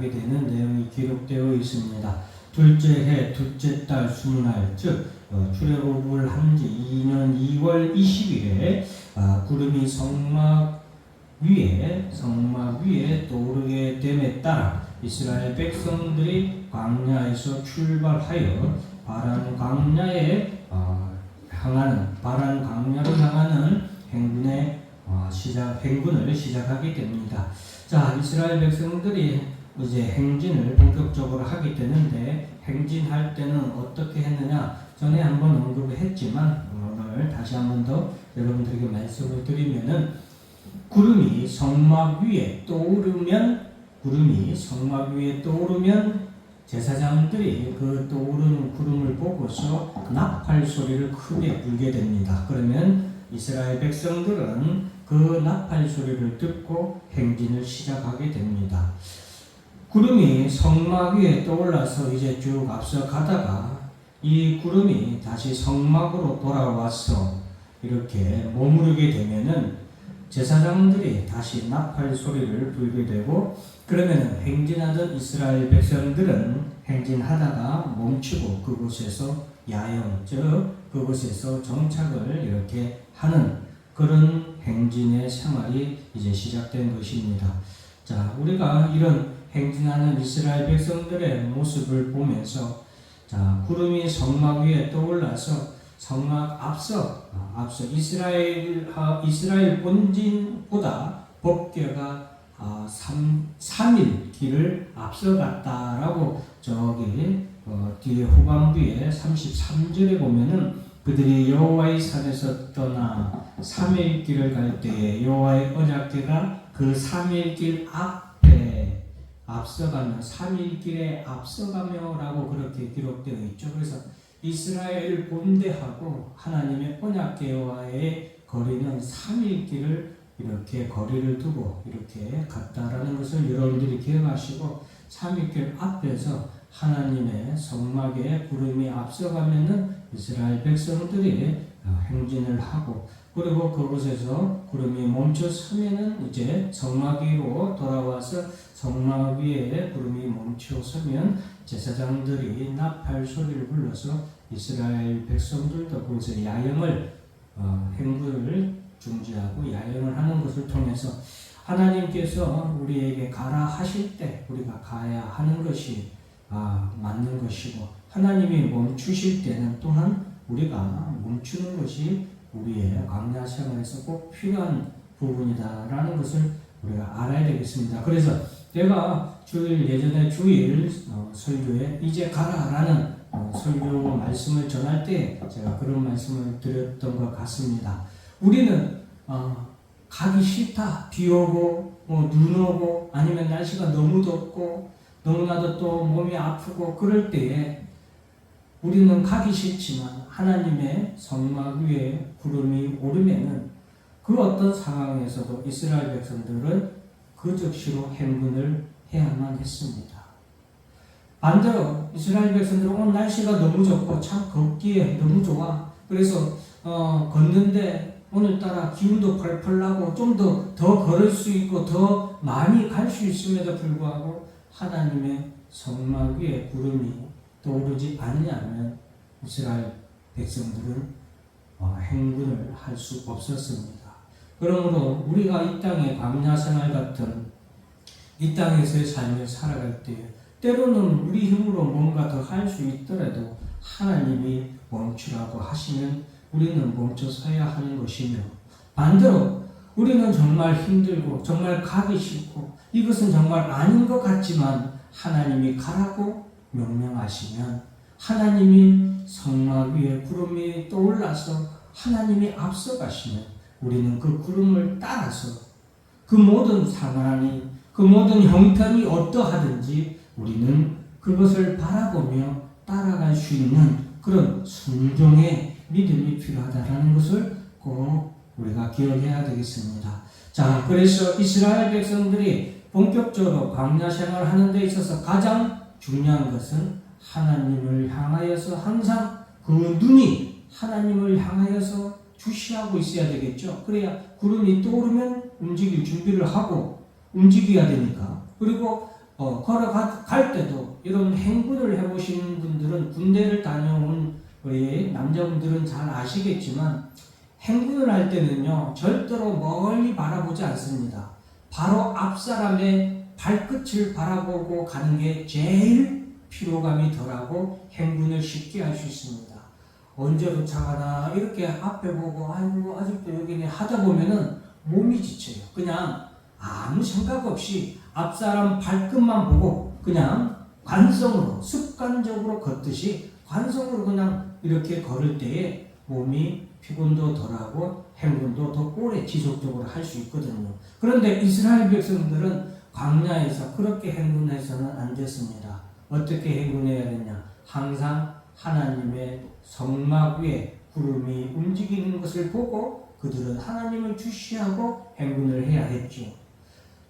하게 되는 내용이 기록되어 있습니다. 둘째 해, 둘째 달 수문날, 즉 어, 출애굽을 한 지 2년 2월 20일에 아, 구름이 성막 위에 성막 위에 떠오르게 됨에 따라 이스라엘 백성들이 광야에서 출발하여 바란 광야에 어, 향하는 바란 광야로 향하는 행군의 어, 시작 행군을 시작하게 됩니다. 자 이스라엘 백성들이 이제 행진을 본격적으로 하게 되는데 행진할 때는 어떻게 했느냐 전에 한번 언급을 했지만 오늘 다시 한번 더 여러분들에게 말씀을 드리면은 구름이 성막 위에 떠오르면 구름이 성막 위에 떠오르면 제사장들이 그 떠오르는 구름을 보고서 나팔 소리를 크게 불게 됩니다. 그러면 이스라엘 백성들은 그 나팔 소리를 듣고 행진을 시작하게 됩니다. 구름이 성막 위에 떠올라서 이제 쭉 앞서 가다가 이 구름이 다시 성막으로 돌아와서 이렇게 머무르게 되면은 제사장들이 다시 나팔 소리를 불게 되고 그러면 행진하던 이스라엘 백성들은 행진하다가 멈추고 그곳에서 야영 즉 그곳에서 정착을 이렇게 하는 그런 행진의 생활이 이제 시작된 것입니다. 자, 우리가 이런 행진하는 이스라엘 백성들의 모습을 보면서 자, 구름이 성막 위에 떠올라서 성막 앞서 어, 앞서 이스라엘 아, 이스라엘 본진보다 법궤가 아, 3, 3일 길을 앞서갔다라고 저기 어, 뒤에 후반부에 33절에 보면은 그들이 여호와의 산에서 떠나 3일 길을 갈 때에 여호와의 언약궤가 그 3일 길 앞에 앞서가며 3일 길에 앞서가며라고 그렇게 기록되어 있죠. 그래서 이스라엘 본대하고 하나님의 언약궤와의 거리는 3일 길을 이렇게 거리를 두고 이렇게 갔다라는 것을 여러분들이 기억하시고 3일 길 앞에서 하나님의 성막에 구름이 앞서가면은 이스라엘 백성들이 어, 행진을 하고 그리고 그곳에서 구름이 멈춰 서면은 이제 성막 위로 돌아와서 성막 위에 구름이 멈춰 서면 제사장들이 나팔 소리를 불러서 이스라엘 백성들도 그곳에 야영을 어, 행군을 중지하고 야영을 하는 것을 통해서 하나님께서 우리에게 가라 하실 때 우리가 가야 하는 것이 아, 맞는 것이고 하나님이 멈추실 때는 또한 우리가 멈추는 것이 우리의 광야 생활에서 꼭 필요한 부분이다라는 것을 우리가 알아야 되겠습니다. 그래서 제가 주일 예전에 주일 어, 설교에 이제 가라라는 어, 설교 말씀을 전할 때 제가 그런 말씀을 드렸던 것 같습니다. 우리는 어, 가기 싫다 비 오고 뭐, 눈 오고 아니면 날씨가 너무 덥고 너무나도 또 몸이 아프고 그럴 때에 우리는 가기 싫지만 하나님의 성막 위에 구름이 오르면은 그 어떤 상황에서도 이스라엘 백성들은 그 즉시로 행군을 해야만 했습니다. 반대로 이스라엘 백성들은 오늘 날씨가 너무 좋고 참 걷기에 너무 좋아. 그래서 어, 걷는데 오늘따라 기운도 펄펄 나고 좀 더 더 걸을 수 있고 더 많이 갈 수 있음에도 불구하고 하나님의 성막 위에 구름이 떠오르지 않냐면 이스라엘 백성들은 어, 행군을 할 수 없었습니다. 그러므로 우리가 이 땅의 광야 생활 같은 이 땅에서의 삶을 살아갈 때 때로는 우리 힘으로 뭔가 더 할 수 있더라도 하나님이 멈추라고 하시면 우리는 멈춰 서야 하는 것이며 반대로 우리는 정말 힘들고 정말 가기 싫고 이것은 정말 아닌 것 같지만 하나님이 가라고 명령하시면 하나님이 성막 위에 구름이 떠올라서 하나님이 앞서가시면 우리는 그 구름을 따라서 그 모든 상황이 그 모든 형편이 어떠하든지 우리는 그것을 바라보며 따라갈 수 있는 그런 순종의 믿음이 필요하다라는 것을 꼭 우리가 기억해야 되겠습니다. 자, 그래서 이스라엘 백성들이 본격적으로 광야 생활을 하는 데 있어서 가장 중요한 것은 하나님을 향하여서 항상 그 눈이 하나님을 향하여서 주시하고 있어야 되겠죠. 그래야 구름이 떠오르면 움직일 준비를 하고 움직여야 되니까. 그리고 어, 걸어갈 때도 이런 행군을 해보신 분들은 군대를 다녀온 우리 남자분들은 잘 아시겠지만 행군을 할 때는요 절대로 멀리 바라보지 않습니다. 바로 앞 사람의 발끝을 바라보고 가는 게 제일 피로감이 덜하고 행군을 쉽게 할 수 있습니다. 언제 도착하나 이렇게 앞에 보고 아이고 아직도 여기네 하다 보면은 몸이 지쳐요. 그냥 아무 생각 없이 앞 사람 발끝만 보고 그냥 관성으로 습관적으로 걷듯이 관성으로 그냥 이렇게 걸을 때에 몸이 피곤도 덜하고 행군도 더 오래 지속적으로 할 수 있거든요. 그런데 이스라엘 백성들은 광야에서 그렇게 행군해서는 안 됐습니다. 어떻게 행군해야 되냐? 항상 하나님의 성막 위에 구름이 움직이는 것을 보고 그들은 하나님을 주시하고 행군을 해야 했죠.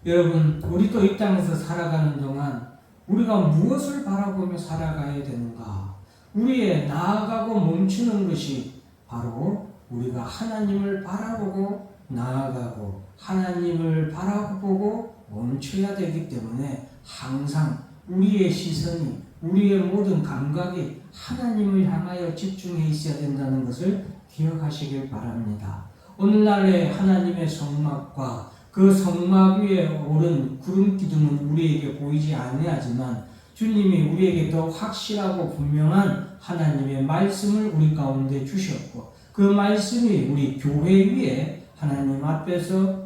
여러분, 우리도 이 땅에서 살아가는 동안 우리가 무엇을 바라보며 살아가야 되는가? 우리의 나아가고 멈추는 것이 바로 우리가 하나님을 바라보고 나아가고 하나님을 바라보고 멈춰야 되기 때문에 항상 우리의 시선이 우리의 모든 감각이 하나님을 향하여 집중해 있어야 된다는 것을 기억하시길 바랍니다. 오늘날의 하나님의 성막과 그 성막 위에 오른 구름 기둥은 우리에게 보이지 아니하지만 주님이 우리에게 더 확실하고 분명한 하나님의 말씀을 우리 가운데 주셨고 그 말씀이 우리 교회 위에 하나님 앞에서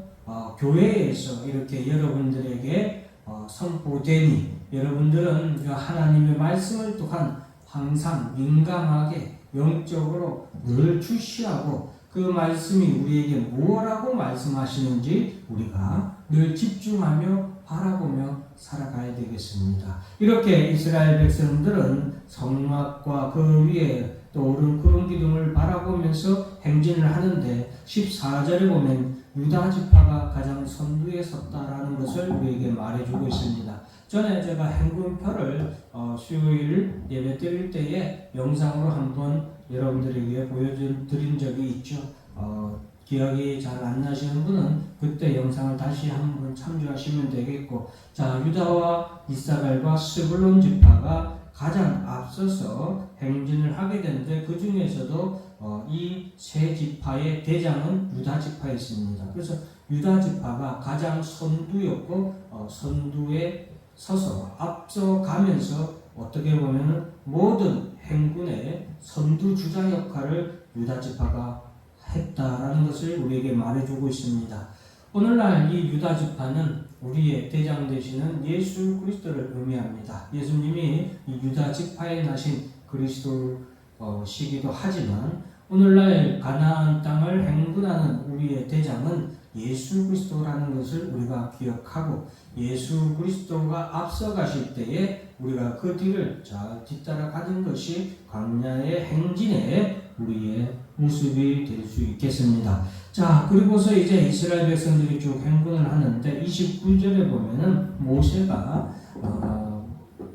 어, 교회에서 이렇게 여러분들에게 어, 선포되니 여러분들은 그 하나님의 말씀을 또한 항상 민감하게 영적으로 늘 주시하고 그 말씀이 우리에게 무엇라고 말씀하시는지 우리가 늘 집중하며 바라보며 살아가야 되겠습니다. 이렇게 이스라엘 백성들은 성막과 그 위에 또 오른 구름 기둥을 바라보면서 행진을 하는데 14절에 보면 유다 지파가 가장 선두에 섰다라는 것을 우리에게 말해주고 있습니다. 전에 제가 행군표를 어, 수요일 예배 드릴 때에 영상으로 한번 여러분들에게 보여드린 적이 있죠. 어, 기억이 잘 안 나시는 분은 그때 영상을 다시 한번 참조하시면 되겠고, 자 유다와 이사갈과 스불론 지파가 가장 앞서서 행진을 하게 되는데 그 중에서도 어, 이세 지파의 대장은 유다 지파였습니다. 그래서 유다 지파가 가장 선두였고 어, 선두에 서서 앞서가면서 어떻게 보면 모든 행군의 선두 주자 역할을 유다 지파가 했다라는 것을 우리에게 말해주고 있습니다. 오늘날 이 유다 지파는 우리의 대장 되시는 예수 그리스도를 의미합니다. 예수님이 이 유다 지파에 나신 그리스도시기도 하지만 오늘날 가나안 땅을 행군하는 우리의 대장은 예수 그리스도라는 것을 우리가 기억하고 예수 그리스도가 앞서가실 때에 우리가 그 뒤를 잘 뒤따라가는 것이 광야의 행진의 우리의 모습이 될 수 있겠습니다. 자, 그리고서 이제 이스라엘 백성들이 쭉 행군을 하는데 29절에 보면은 모세가 어,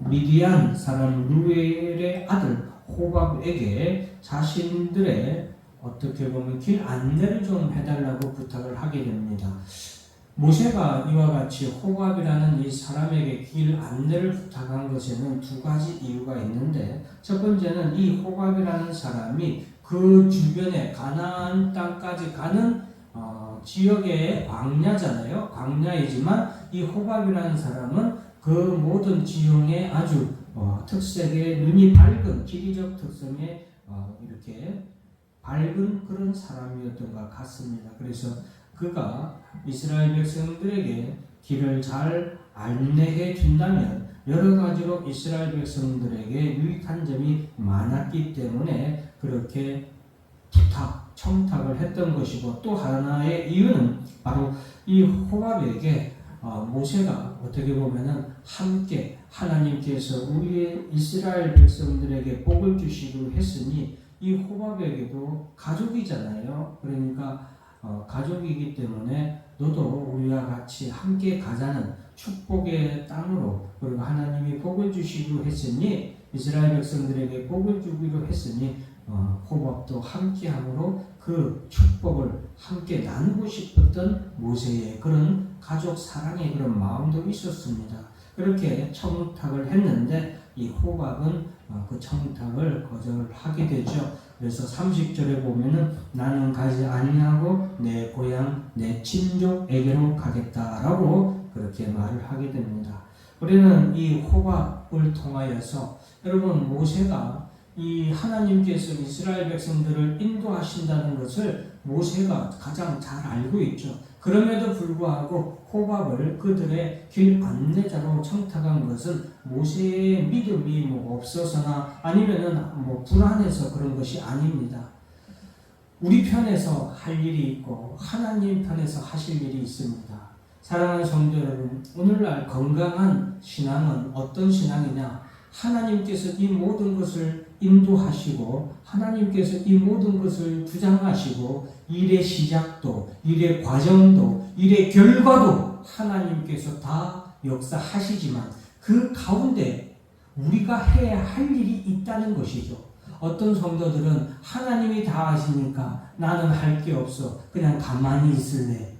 미디안 사람 루엘의 아들 호밥에게 자신들의 어떻게 보면 길 안내를 좀 해달라고 부탁을 하게 됩니다. 모세가 이와 같이 호밥이라는 이 사람에게 길 안내를 부탁한 것에는 두 가지 이유가 있는데 첫 번째는 이 호밥이라는 사람이 그 주변에 가나안 땅까지 가는 어, 지역의 광야잖아요. 광야이지만 이 호밥이라는 사람은 그 모든 지형의 아주 어, 특색의 눈이 밝은 지리적 특성의 어, 이렇게 밝은 그런 사람이었던 것 같습니다. 그래서 그가 이스라엘 백성들에게 길을 잘 안내해 준다면 여러 가지로 이스라엘 백성들에게 유익한 점이 많았기 때문에 그렇게 부탁, 청탁을 했던 것이고 또 하나의 이유는 바로 이 호밥에게 어, 모세가 어떻게 보면은 함께 하나님께서 우리의 이스라엘 백성들에게 복을 주시기로 했으니 이 호밥에게도 가족이잖아요. 그러니까 어, 가족이기 때문에 너도 우리와 같이 함께 가자는 축복의 땅으로 그리고 하나님이 복을 주시기로 했으니 이스라엘 백성들에게 복을 주기로 했으니 어, 호밥도 함께함으로 그 축복을 함께 나누고 싶었던 모세의 그런 가족 사랑의 그런 마음도 있었습니다. 그렇게 청탁을 했는데 이 호박은 어, 그 청탁을 거절하게 되죠. 그래서 30절에 보면은 나는 가지 아니하고 내 고향 내 친족에게로 가겠다라고 그렇게 말을 하게 됩니다. 우리는 이 호박을 통하여서 여러분 모세가 이 하나님께서 이스라엘 백성들을 인도하신다는 것을 모세가 가장 잘 알고 있죠. 그럼에도 불구하고 호밥을 그들의 길 안내자로 청탁한 것은 모세의 믿음이 뭐 없어서나 아니면은 뭐 불안해서 그런 것이 아닙니다. 우리 편에서 할 일이 있고 하나님 편에서 하실 일이 있습니다. 사랑하는 성도 여러분, 오늘날 건강한 신앙은 어떤 신앙이냐? 하나님께서 이 모든 것을 인도하시고 하나님께서 이 모든 것을 주장하시고 일의 시작도 일의 과정도 일의 결과도 하나님께서 다 역사하시지만 그 가운데 우리가 해야 할 일이 있다는 것이죠. 어떤 성도들은 하나님이 다 하시니까 나는 할 게 없어. 그냥 가만히 있을래.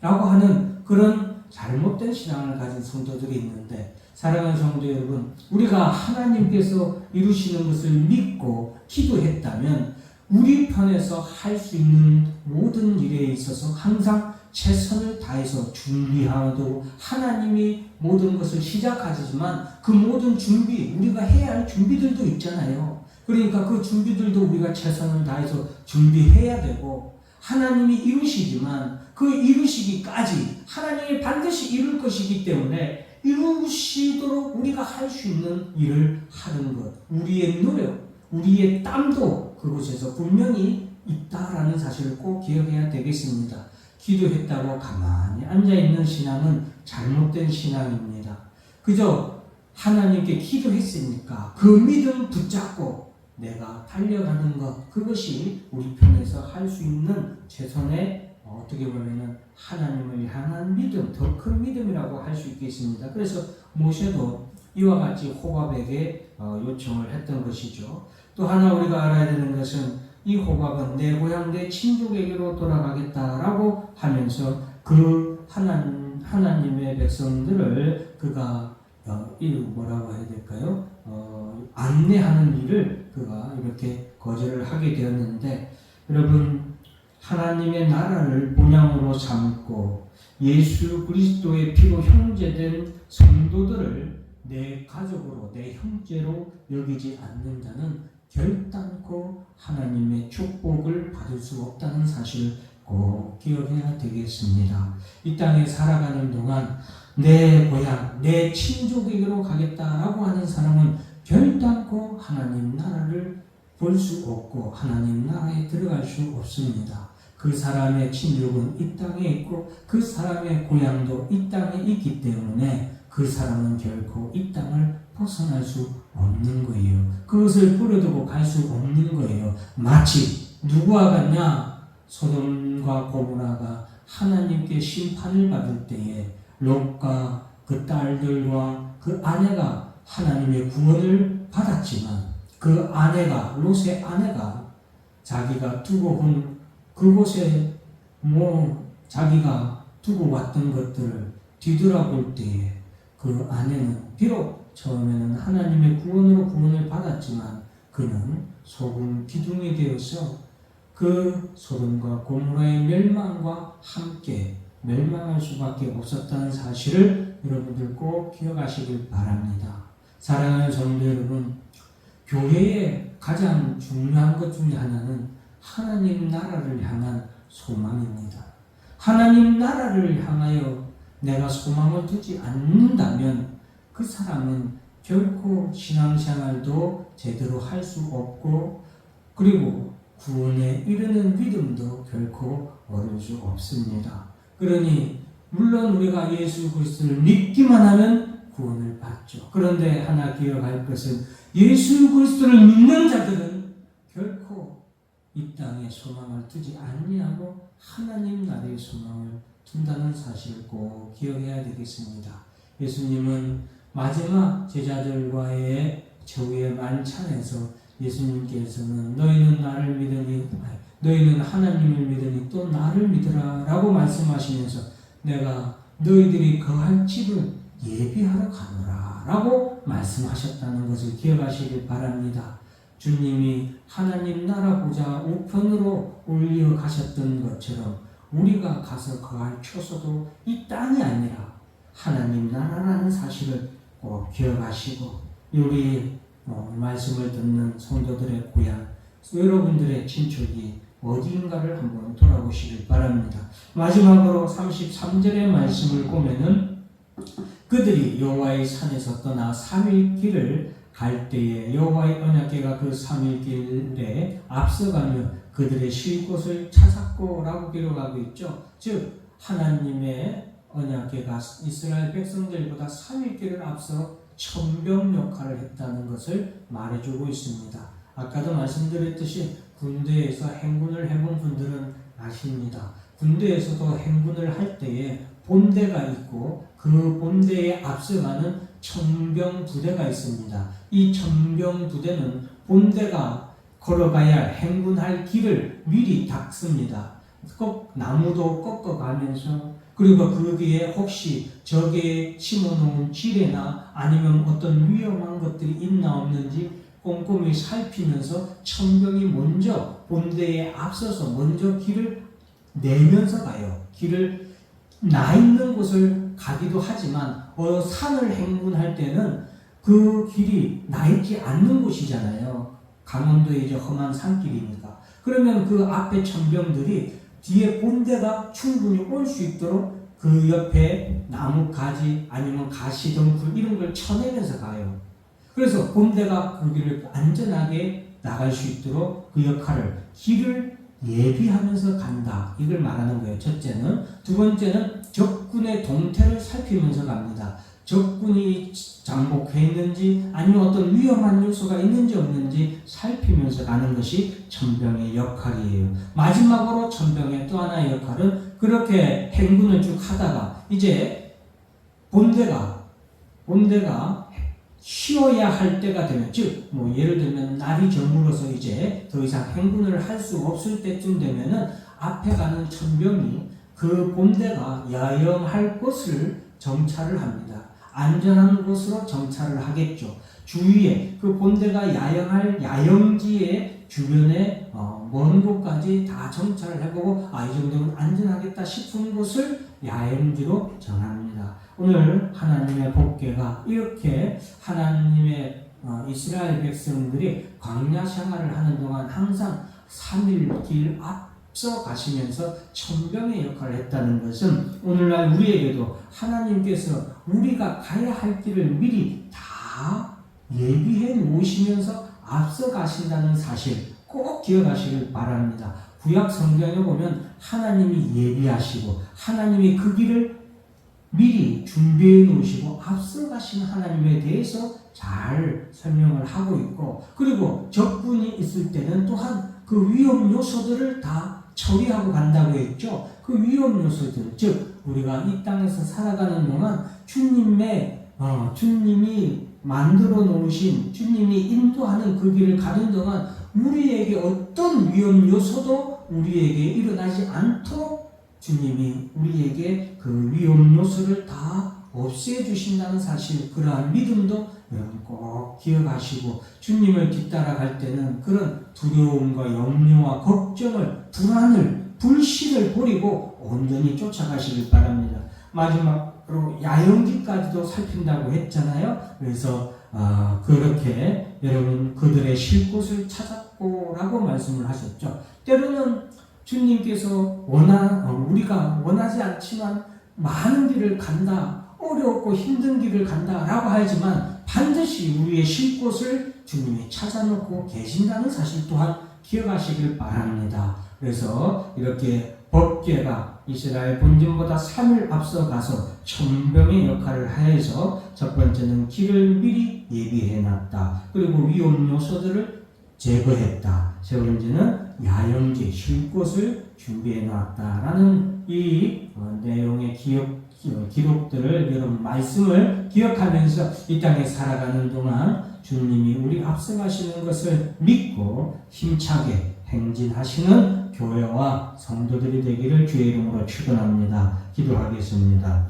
라고 하는 그런 잘못된 신앙을 가진 성도들이 있는데 사랑하는 성도 여러분, 우리가 하나님께서 이루시는 것을 믿고 기도했다면 우리 편에서 할 수 있는 모든 일에 있어서 항상 최선을 다해서 준비하도록 하나님이 모든 것을 시작하시지만 그 모든 준비, 우리가 해야 할 준비들도 있잖아요. 그러니까 그 준비들도 우리가 최선을 다해서 준비해야 되고 하나님이 이루시지만 그 이루시기까지 하나님이 반드시 이룰 것이기 때문에 이루시도록 우리가 할 수 있는 일을 하는 것, 우리의 노력, 우리의 땀도 그곳에서 분명히 있다라는 사실을 꼭 기억해야 되겠습니다. 기도했다고 가만히 앉아있는 신앙은 잘못된 신앙입니다. 그저 하나님께 기도했으니까 그 믿음 붙잡고 내가 달려가는 것, 그것이 우리 편에서 할 수 있는 최선의 어떻게 보면은 하나님을 향한 믿음, 더 큰 믿음이라고 할 수 있겠습니다. 그래서 모세도 이와 같이 호밥에게 어, 요청을 했던 것이죠. 또 하나 우리가 알아야 되는 것은 이 호밥은 내 고향 내 친족에게로 돌아가겠다라고 하면서 그 하나님 하나님의 백성들을 그가 어, 이 뭐라고 해야 될까요? 어, 안내하는 일을 그가 이렇게 거절을 하게 되었는데 여러분 하나님의 나라를 본향으로 삼고 예수 그리스도의 피로 형제된 성도들을 내 가족으로 내 형제로 여기지 않는다는 결단코 하나님의 축복을 받을 수 없다는 사실을 꼭 기억해야 되겠습니다. 이 땅에 살아가는 동안 내 고향, 내 친족에게로 가겠다라고 하는 사람은 결단코 하나님 나라를 볼 수 없고 하나님 나라에 들어갈 수 없습니다. 그 사람의 친족은 이 땅에 있고 그 사람의 고향도 이 땅에 있기 때문에 그 사람은 결코 이 땅을 벗어날 수 없는 거예요. 그것을 뿌려두고 갈 수 없는 거예요. 마치 누구와 같냐? 소돔과 고모라가 하나님께 심판을 받을 때에 롯과 그 딸들과 그 아내가 하나님의 구원을 받았지만 그 아내가 롯의 아내가 자기가 두고 온 그곳에 뭐 자기가 두고 왔던 것들을 뒤돌아볼 때에 그 아내는 비록 처음에는 하나님의 구원으로 구원을 받았지만 그는 소금 기둥이 되어서 그 소돔과 고모라의 멸망과 함께 멸망할 수밖에 없었다는 사실을 여러분들 꼭 기억하시길 바랍니다. 사랑하는 성도 여러분, 교회의 가장 중요한 것 중에 하나는 하나님 나라를 향한 소망입니다. 하나님 나라를 향하여 내가 소망을 두지 않는다면 그 사람은 결코 신앙생활도 제대로 할 수 없고 그리고 구원에 이르는 믿음도 결코 얻을 수 없습니다. 그러니 물론 우리가 예수 그리스도를 믿기만 하면 구원을 받죠. 그런데 하나 기억할 것은 예수 그리스도를 믿는 자들은 이 땅에 소망을 두지 아니하고 하나님 나라의 소망을 둔다는 사실을 꼭 기억해야 되겠습니다. 예수님은 마지막 제자들과의 저의 만찬에서 예수님께서는 너희는 나를 믿으니 너희는 하나님을 믿으니 또 나를 믿으라 라고 말씀하시면서 내가 너희들이 거할 집을 예비하러 가노라 라고 말씀하셨다는 것을 기억하시길 바랍니다. 주님이 하나님 나라 보자 우편으로 올려 가셨던 것처럼 우리가 가서 거할 처소도 이 땅이 아니라 하나님 나라라는 사실을 꼭 기억하시고 우리 어, 말씀을 듣는 성도들의 고향 여러분들의 친척이 어디인가를 한번 돌아보시길 바랍니다. 마지막으로 33절의 말씀을 보면은 그들이 여호와의 산에서 떠나 3일 길을 갈 때에 여호와의 언약궤가 그 3일 길에 앞서가며 그들의 쉴 곳을 찾았고라고 기록하고 있죠. 즉 하나님의 언약궤가 이스라엘 백성들보다 3일 길을 앞서 천병 역할을 했다는 것을 말해주고 있습니다. 아까도 말씀드렸듯이 군대에서 행군을 해본 분들은 아십니다. 군대에서도 행군을 할 때에 본대가 있고 그 본대에 앞서가는 천병 부대가 있습니다. 이 천병 부대는 본대가 걸어가야 할 행군할 길을 미리 닦습니다. 꼭 나무도 꺾어가면서 그리고 거기에 혹시 적에 심어놓은 지뢰나 아니면 어떤 위험한 것들이 있나 없는지 꼼꼼히 살피면서 천병이 먼저 본대에 앞서서 먼저 길을 내면서 가요. 길을 나 있는 곳을 가기도 하지만 어, 산을 행군할 때는 그 길이 나 있지 않는 곳이잖아요. 강원도의 이제 험한 산길이니까. 그러면 그 앞에 천병들이 뒤에 본대가 충분히 올 수 있도록 그 옆에 나무 가지 아니면 가시 덩굴 이런 걸 쳐내면서 가요. 그래서 본대가 그 길을 안전하게 나갈 수 있도록 그 역할을 길을 예비하면서 간다. 이걸 말하는 거예요. 첫째는 두 번째는 적 군의 동태를 살피면서 갑니다. 적군이 장복해 있는지 아니면 어떤 위험한 요소가 있는지 없는지 살피면서 가는 것이 천병의 역할이에요. 마지막으로 천병의 또 하나의 역할은 그렇게 행군을 쭉 하다가 이제 본대가 본대가 쉬어야 할 때가 되면 즉 뭐 예를 들면 날이 저물어서 이제 더 이상 행군을 할 수 없을 때쯤 되면은 앞에 가는 천병이 그 본대가 야영할 곳을 정찰을 합니다. 안전한 곳으로 정찰을 하겠죠. 주위에 그 본대가 야영할 야영지의 주변에 어, 먼 곳까지 다 정찰을 해보고 아 이 정도면 안전하겠다 싶은 곳을 야영지로 정합니다. 오늘 하나님의 복계가 이렇게 하나님의 어, 이스라엘 백성들이 광야 생활을 하는 동안 항상 3일 길 앞 서 가시면서 천병의 역할을 했다는 것은 오늘날 우리에게도 하나님께서 우리가 가야 할 길을 미리 다 예비해 놓으시면서 앞서 가신다는 사실 꼭 기억하시길 바랍니다. 구약 성경에 보면 하나님이 예비하시고 하나님이 그 길을 미리 준비해 놓으시고 앞서 가신 하나님에 대해서 잘 설명을 하고 있고 그리고 적군이 있을 때는 또한 그 위험 요소들을 다 처리하고 간다고 했죠. 그 위험 요소들 즉 우리가 이 땅에서 살아가는 동안 주님의 어, 주님이 만들어 놓으신 주님이 인도하는 그 길을 가는 동안 우리에게 어떤 위험 요소도 우리에게 일어나지 않도록 주님이 우리에게 그 위험 요소를 다 없애 주신다는 사실, 그러한 믿음도 꼭 기억하시고 주님을 뒤따라갈 때는 그런 두려움과 염려와 걱정을, 불안을, 불신을 버리고 온전히 쫓아가시길 바랍니다. 마지막으로 야영지까지도 살핀다고 했잖아요. 그래서 아, 그렇게 여러분 그들의 쉴 곳을 찾았고라고 말씀을 하셨죠. 때로는 주님께서 원하 어, 우리가 원하지 않지만 많은 길을 간다, 어렵고 힘든 길을 간다라고 하지만 반드시 우리의 쉴 곳을 주님이 찾아놓고 계신다는 사실 또한 기억하시길 바랍니다. 그래서 이렇게 법계가 이스라엘 본전보다 3일 앞서 가서 천병의 역할을 하여서 첫 번째는 길을 미리 예비해 놨다. 그리고 위험 요소들을 제거했다. 세 번째는 야영지 쉴 곳을 준비해 놨다라는 이 어, 내용의 기억 어, 기록들을 여러분 말씀을 기억하면서 이 땅에 살아가는 동안 주님이 우리 앞서가시는 것을 믿고 힘차게 행진하시는 교회와 성도들이 되기를 주의 이름으로 축원합니다. 기도하겠습니다.